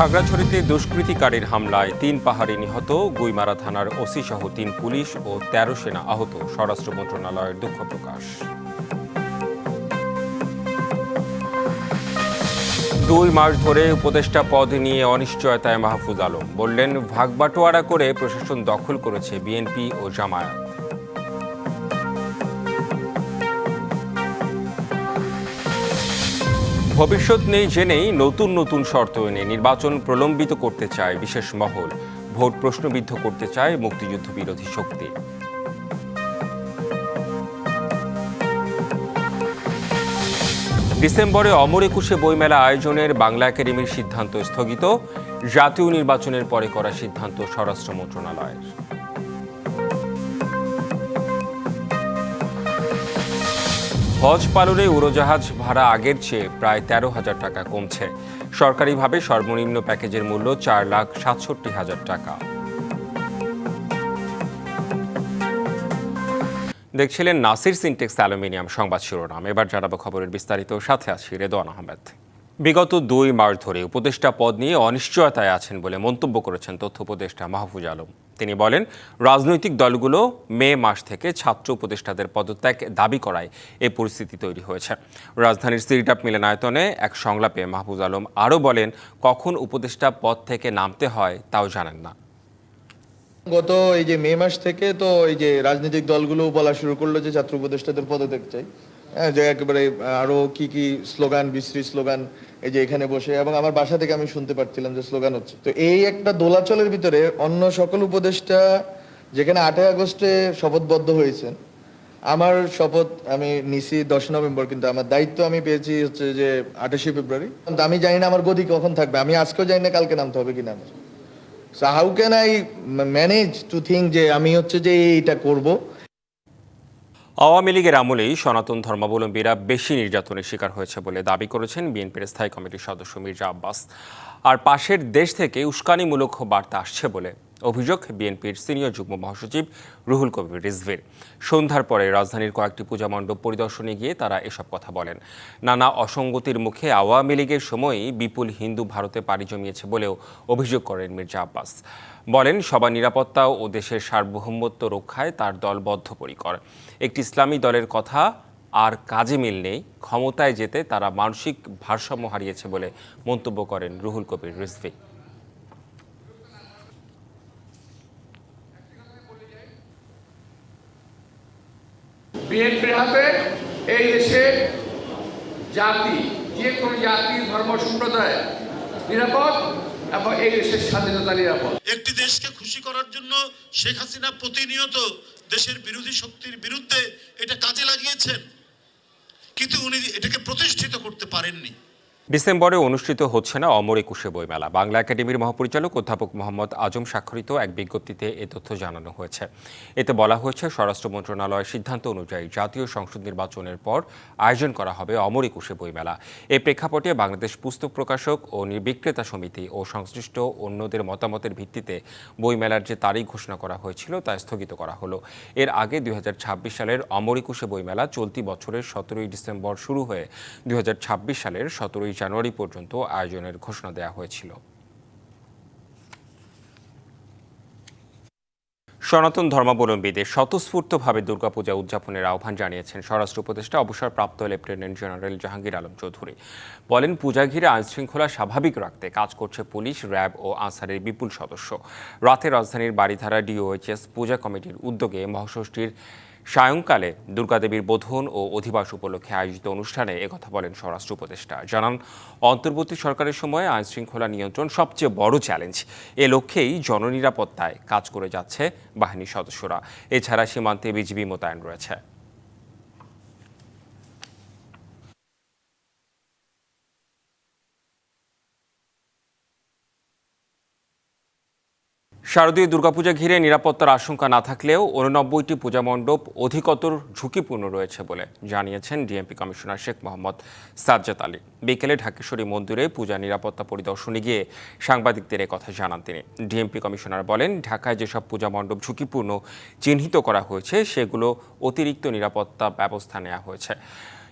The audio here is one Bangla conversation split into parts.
খাগড়াছড়িতে দুষ্কৃতিকারীর হামলায় তিন পাহাড়ি নিহত, গুইমারা থানার ওসি সহ তিন পুলিশ ও তেরো সেনা আহত, স্বরাষ্ট্র মন্ত্রণালয়ের দুঃখ প্রকাশ। দুই মাস ধরে উপদেষ্টা পদ নিয়ে অনিশ্চয়তায় মাহফুজ আলম। বললেন, ভাগবাটোয়ারা করে প্রশাসন দখল করেছে বিএনপি ও জামায়াত। ভবিষ্যৎ নেই জেনেই নতুন নতুন শর্ত এনে নির্বাচন প্রলম্বিত করতে চায় বিশেষ মহল। ভোট প্রশ্নবিদ্ধ করতে চায় মুক্তিযুদ্ধ বিরোধী শক্তি। ডিসেম্বরে অমর একুশে বইমেলা আয়োজনের বাংলা একাডেমির সিদ্ধান্ত স্থগিত। জাতীয় নির্বাচনের পরে করা সিদ্ধান্ত স্বরাষ্ট্র মন্ত্রণালয়ের। হজ পালনে উড়োজাহাজ ভাড়া আগের চেয়ে প্রায় তেরো হাজার টাকা কমছে। সরকারিভাবে সর্বনিম্ন প্যাকেজের মূল্য চার লাখ সাতষট্টি হাজার টাকা। দেখছিলেন নাসির সিনটেক্স অ্যালুমিনিয়াম সংবাদ শিরোনাম। এবার জানাব খবরের বিস্তারিত। সাথে আছি রেদওয়ান আহমেদ। বিগত দুই মাস ধরে উপদেষ্টা পদ নিয়ে অনিশ্চয়তায় আছেন বলে মন্তব্য করেছেন তথ্য উপদেষ্টা মাহফুজ আলম। তিনি বলেন, রাজনৈতিক দলগুলো মে মাস থেকে ছাত্র উপদেষ্টাদের পদত্যাগ দাবি করায় এ পরিস্থিতি তৈরি হয়েছে। রাজধানীর সিরিটাপ মিলনায়তনে এক সংলাপে মাহফুজ আলম আরও বলেন, কখন উপদেষ্টা পদ থেকে নামতে হয় তাও জানেন না। গত এই যে মে মাস থেকে তো এই যে রাজনৈতিক দলগুলো বলা শুরু করল যে ছাত্র উপদেষ্টাদের পদত্যাগ চাই যে একেবারে আরও কি কি স্লোগান, বিশ্রী স্লোগান, এই যে এখানে বসে। এবং আমার বাসা থেকে আমি শুনতে পাচ্ছিলাম যে স্লোগান হচ্ছে। তো এই একটা দোলাচলের ভিতরে অন্য সকল উপদেষ্টা যেখানে আটই আগস্টে শপথবদ্ধ হয়েছেন, আমার শপথ আমি নিছি দশ নভেম্বর, কিন্তু আমার দায়িত্ব আমি পেয়েছি হচ্ছে যে আঠাশে ফেব্রুয়ারি। আমি জানি না আমার গদি কখন থাকবে। আমি আজকেও জানি না কালকে নামতে হবে কিনা। আমার so how can I manage to think যে আমি হচ্ছে যে এইটা করব? আওয়ামী লীগের আমলেই সনাতন ধর্মাবলম্বীরা বেশি নির্যাতনের শিকার হয়েছে বলে দাবি করেছেন বিএনপির স্থায়ী কমিটির সদস্য মির্জা আব্বাস। আর পাশের দেশ থেকে উস্কানিমূলক বার্তা আসছে বলে অভিযোগ, বিএনপির সিনিয়র যুগ্ম মহাসচিব রুহুল কবির রিজভির। সন্ধ্যার পরে রাজধানীর কয়েকটি পূজা মণ্ডপ পরিদর্শনে গিয়ে তারা এসব কথা বলেন। নানা অসঙ্গতির মুখে আওয়ামী লীগের সময়ই বিপুল হিন্দু ভারতে পাড়ি জমিয়েছে বলেও অভিযোগ করেন মির্জা আব্বাস। বলেন, সবার নিরাপত্তা ও দেশের সার্বভৌমত্ব রক্ষায় তার দল বদ্ধপরিকর। একটি ইসলামী দলের কথা, আর কাজে মিল নেই, ক্ষমতায় যেতে তারা মানসিক ভারসাম্য হারিয়েছে বলে মন্তব্য করেন রুহুল কবির রিজভি বিএনপির হাতে এই দেশে জাতি, যে কোনো জাতি, ধর্ম, সম্প্রদায় নিরাপদ এবং এই দেশের স্বাধীনতা নিরাপদ। একটি দেশকে খুশি করার জন্য শেখ হাসিনা প্রতিনিয়ত দেশের বিরোধী শক্তির বিরুদ্ধে এটা কাজে লাগিয়েছেন। কিন্তু উনি এটাকে প্রতিষ্ঠিত করতে পারেননি। ডিসেম্বরে অনুষ্ঠিত হচ্ছে না অমর একুশে বইমেলা। বাংলা একাডেমির মহাপরিচালক অধ্যাপক মোহাম্মদ আজম স্বাক্ষরিত এক বিজ্ঞপ্তিতে এ তথ্য জানানো হয়েছে। এতে বলা হয়েছে, স্বরাষ্ট্র মন্ত্রণালয়ের সিদ্ধান্ত অনুযায়ী জাতীয় সংসদ নির্বাচনের পর আয়োজন করা হবে অমর একুশে বইমেলা। এই প্রেক্ষাপটে বাংলাদেশ পুস্তক প্রকাশক ও বিক্রেতা সমিতি ও সংশ্লিষ্ট অন্যদের মতামতের ভিত্তিতে বইমেলার যে তারিখ ঘোষণা করা হয়েছিল তা স্থগিত করা হলো। এর আগে দুই হাজার ছাব্বিশ সালের অমর একুশে বইমেলা চলতি বছরের সতেরোই ডিসেম্বর শুরু হয়ে দুই হাজার ছাব্বিশ সালের সতেরোই জানুয়ারি পর্যন্ত আয়োজনের ঘোষণা দেওয়া হয়েছিল। সনাতন ধর্মাবলম্বীদের স্বতঃস্ফূর্তভাবে দুর্গাপূজা উদযাপনের আহ্বান জানিয়েছেন স্বরাষ্ট্র উপদেষ্টা, অবসরপ্রাপ্ত লেফটেন্যান্ট জেনারেল জাহাঙ্গীর আলম চৌধুরী। বলেন পূজা ঘিরে আইনশৃঙ্খলা স্বাভাবিক রাখতে কাজ করছে পুলিশ, র্যাব ও আনসারের বিপুল সদস্য। রাতে রাজধানীর বাড়িধারা ডিওএইচএস পূজা কমিটির উদ্যোগে মহাষষ্ঠীর সায়ংকালে দুর্গাদেবীর বোধন ও অধিবাস উপলক্ষে আয়োজিত অনুষ্ঠানে একথা বলেন স্বরাষ্ট্র উপদেষ্টা। জানান, অন্তর্বর্তী সরকারের সময় আইন শৃঙ্খলা নিয়ন্ত্রণ সবচেয়ে বড় চ্যালেঞ্জ। এ লক্ষ্যেই জননিরাপত্তায় কাজ করে যাচ্ছে বাহিনীর সদস্যরা। এছাড়া সীমান্তে বিজিবি মোতায়েন রয়েছে। শারদীয় দুর্গাপূজা ঘিরে নিরাপত্তার আশঙ্কা না থাকলেও উননব্বইটি পূজা মণ্ডপ অধিকতর ঝুঁকিপূর্ণ রয়েছে বলে জানিয়েছেন ডিএমপি কমিশনার শেখ মোহাম্মদ সাজ্জাদ আলী। বিকেলে ঢাকেশ্বরী মন্দিরে পূজা নিরাপত্তা পরিদর্শনে গিয়ে সাংবাদিকদের কথা জানান তিনি। ডিএমপি কমিশনার বলেন, ঢাকায় যেসব পূজা মণ্ডপ ঝুঁকিপূর্ণ, চিহ্নিত করা হয়েছে, সেগুলো অতিরিক্ত নিরাপত্তা ব্যবস্থা নেওয়া হয়েছে।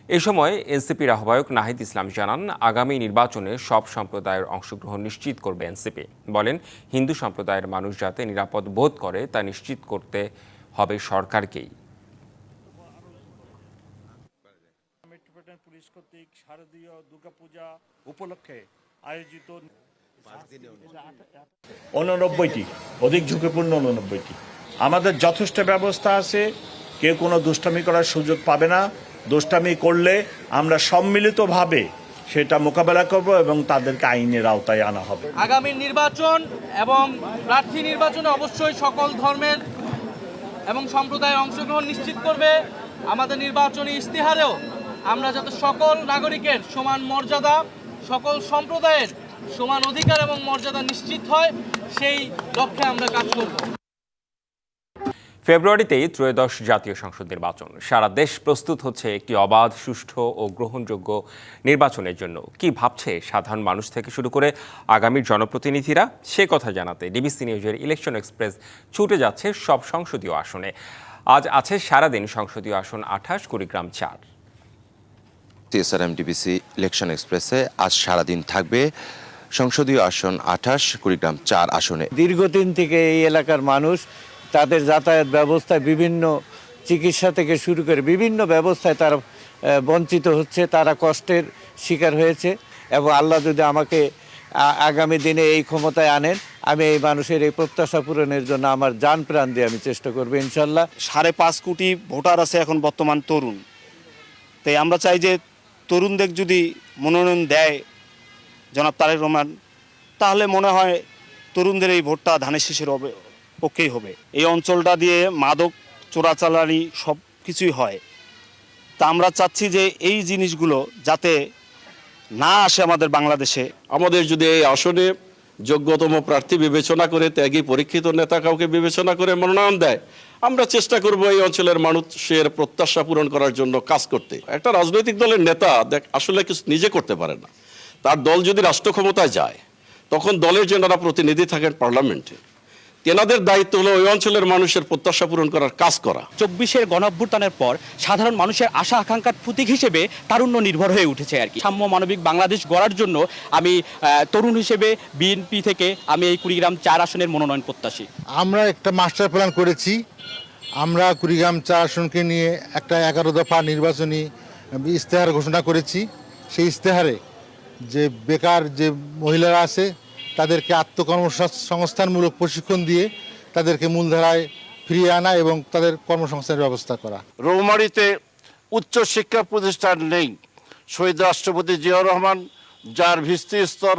এ সময় এনসিপির আহ্বায়ক নাহিদ ইসলাম জানান আগামী নির্বাচনে সব সম্প্রদায়ের অংশগ্রহণ নিশ্চিত করবে এনসিপি। বলেন হিন্দু সম্প্রদায়ের মানুষ যাতে নিরাপদ বোধ করে তা নিশ্চিত করতে হবে সরকারকেই। মেট্রোপলিটন পুলিশ কর্তৃক শারদীয় দুর্গাপূজা উপলক্ষে আয়োজিত উননব্বইটি অধিক ঝুঁকিপূর্ণ উননব্বইটি। আমাদের যথেষ্ট ব্যবস্থা আছে কেউ কোনো দুষ্টামি করার সুযোগ পাবে না দুষ্টামি করলে আমরা সম্মিলিতভাবে সেটা মোকাবেলা করব এবং তাদেরকে আইনের আওতায় আনা হবে। আগামী নির্বাচন এবং প্রার্থী নির্বাচনে অবশ্যই সকল ধর্মের এবং সম্প্রদায়ের অংশগ্রহণ নিশ্চিত করবে। আমাদের নির্বাচনী ইস্তিহারেও আমরা যাতে সকল নাগরিকের সমান মর্যাদা, সকল সম্প্রদায়ের সমান অধিকার এবং মর্যাদা নিশ্চিত হয়, সেই লক্ষ্যে আমরা কাজ করব। ফেব্রুয়ারিতেই ত্রয়োদশ জাতীয় সংসদ নির্বাচন। সারা দেশ প্রস্তুত হচ্ছে একটি অবাধ সুষ্ঠু ও গ্রহণযোগ্য নির্বাচনের জন্য। কি ভাবছে সাধারণ মানুষ থেকে শুরু করে আগামীর জনপ্রতিনিধিরা? সে কথা জানাতে ডিবিসি নিউজের ইলেকশন এক্সপ্রেস ছুটে যাচ্ছে সব সংসদীয় আসনে। আজ আছে সারাদিন সংসদীয় আসন আঠাশ কুড়িগ্রাম চার। টিএসআরএম ডিবিসি ইলেকশন এক্সপ্রেসে আজ সারাদিন থাকবে সংসদীয় আসন আঠাশ কুড়িগ্রাম চার আসনে। দীর্ঘদিন থেকে এই এলাকার মানুষ তাদের যাতায়াত ব্যবস্থায় বিভিন্ন চিকিৎসা থেকে শুরু করে বিভিন্ন ব্যবস্থায় তারা বঞ্চিত হচ্ছে, তারা কষ্টের শিকার হয়েছে এবং আল্লাহ যদি আমাকে আগামী দিনে এই ক্ষমতায় আনেন, আমি এই মানুষের এই প্রত্যাশা পূরণের জন্য আমার যান প্রাণ দিয়ে আমি চেষ্টা করব, ইনশাল্লাহ। সাড়ে পাঁচ কোটি ভোটার আছে এখন বর্তমান তরুণ। তাই আমরা চাই যে তরুণদের যদি মনোনয়ন দেয় জনাব তারেক রহমান, তাহলে মনে হয় তরুণদের এই ভোটটা ধানের শীষের পক্ষেই হবে। এই অঞ্চলটা দিয়ে মাদক, চোরাচালানি সব কিছুই হয়। তা আমরা চাচ্ছি যে এই জিনিসগুলো যাতে না আসে আমাদের বাংলাদেশে। আমাদের যদি এই আসনে যোগ্যতম প্রার্থী বিবেচনা করে, ত্যাগী পরীক্ষিত নেতা কাউকে বিবেচনা করে মনোনয়ন দেয়, আমরা চেষ্টা করব এই অঞ্চলের মানুষের প্রত্যাশা পূরণ করার জন্য কাজ করতে। একটা রাজনৈতিক দলের নেতা দেখ আসলে কিছু নিজে করতে পারে না। তার দল যদি রাষ্ট্র ক্ষমতায় যায়, তখন দলের যেনারা প্রতিনিধি থাকেন পার্লামেন্টে তেনাদের দায়িত্ব হলো ওই অঞ্চলের মানুষের প্রত্যাশা পূরণ করার কাজ করা। চব্বিশের গণঅভ্যুত্থানের পর সাধারণ মানুষের আশা আকাঙ্ক্ষার প্রতীক হিসেবে তারুণ্য নির্ভর হয়ে উঠেছে আর কি। সাম্য মানবিক বাংলাদেশ গড়ার জন্য আমি তরুণ হিসেবে বিএনপি থেকে আমি এই কুড়িগ্রাম চার আসনের মনোনয়ন প্রত্যাশী। আমরা একটা মাস্টার প্ল্যান করেছি। আমরা কুড়িগ্রাম চার আসনকে নিয়ে একটা এগারো দফা নির্বাচনী ইশতেহার ঘোষণা করেছি। সেই ইশতেহারে যে বেকার যে মহিলারা আছে তাদেরকে আত্মকর্মসংস্থানমূলক প্রশিক্ষণ দিয়ে তাদেরকে মূলধারায় ফিরিয়ে আনা এবং তাদের কর্মসংস্থানের ব্যবস্থা করা। রৌমারিতে উচ্চ শিক্ষা প্রতিষ্ঠান নেই। শহীদ রাষ্ট্রপতি জিয়াউর রহমান, যার ভিত্তি স্তর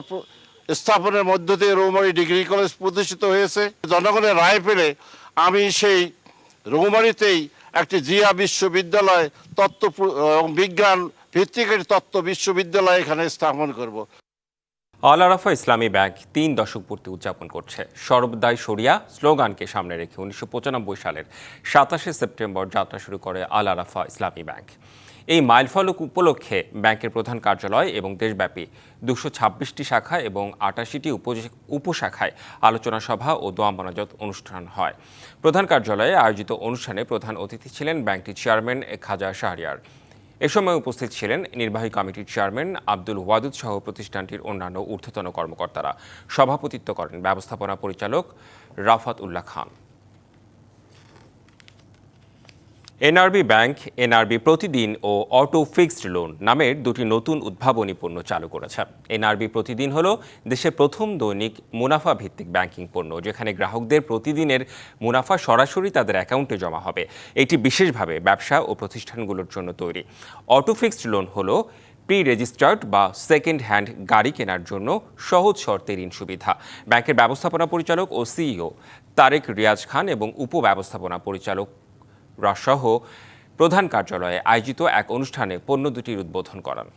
স্থাপনের মধ্য দিয়ে রৌমারি ডিগ্রি কলেজ প্রতিষ্ঠিত হয়েছে। জনগণের রায় পেলে আমি সেই রৌমারিতেই একটি জিয়া বিশ্ববিদ্যালয় তত্ত্ব বিজ্ঞান ভিত্তিক তত্ত্ব বিশ্ববিদ্যালয় এখানে স্থাপন করব। আল আরাফা ইসলামী ব্যাংক তিন দশক পূর্তি উদযাপন করছে। সর্বদাই সরিয়া স্লোগানকে সামনে রেখে উনিশশো পঁচানব্বই সালের সাতাশে সেপ্টেম্বর যাত্রা শুরু করে আল আরাফা ইসলামী ব্যাংক। এই মাইলফলক উপলক্ষে ব্যাংকের প্রধান কার্যালয় এবং দেশব্যাপী দুশো ছাব্বিশটি শাখা এবং আটাশিটি উপশাখায় আলোচনা সভা ও দোয়া মোনাজত অনুষ্ঠান হয়। প্রধান কার্যালয়ে আয়োজিত অনুষ্ঠানে প্রধান অতিথি ছিলেন ব্যাংকটির চেয়ারম্যান খাজা শাহরিয়ার। এ সময় উপস্থিত ছিলেন নির্বাহী কমিটির চেয়ারম্যান আব্দুল ওয়াদুদ সহ প্রতিষ্ঠানটির অন্যান্য ঊর্ধ্বতন কর্মকর্তারা। সভাপতিত্ব করেন ব্যবস্থাপনা পরিচালক Rafat Ullah Khan. NRB bank, NRB প্রতিদিন ও অটো ফিক্সড লোন নামের দুটি নতুন উদ্ভাবনী পণ্য চালু করেছে। এনআরবি প্রতিদিন হলো দেশের প্রথম দৈনিক মুনাফা ভিত্তিক ব্যাংকিং পণ্য, যেখানে গ্রাহকদের প্রতিদিনের মুনাফা সরাসরি তাদের অ্যাকাউন্টে জমা হবে। এটি বিশেষভাবে ব্যবসা ও প্রতিষ্ঠানগুলোর জন্য তৈরি। অটো ফিক্সড লোন হলো প্রি রেজিস্টার্ড বা সেকেন্ড হ্যান্ড গাড়ি কেনার জন্য সহজ শর্তে ঋণ সুবিধা। ব্যাংকের ব্যবস্থাপনা পরিচালক ও সিইও তারেক রিয়াজ খান এবং উপব্যবস্থাপনা পরিচালক সহ প্রধান কার্যালয়ে আয়োজিত এক অনুষ্ঠানে পণ্য দুটির উদ্বোধন করান।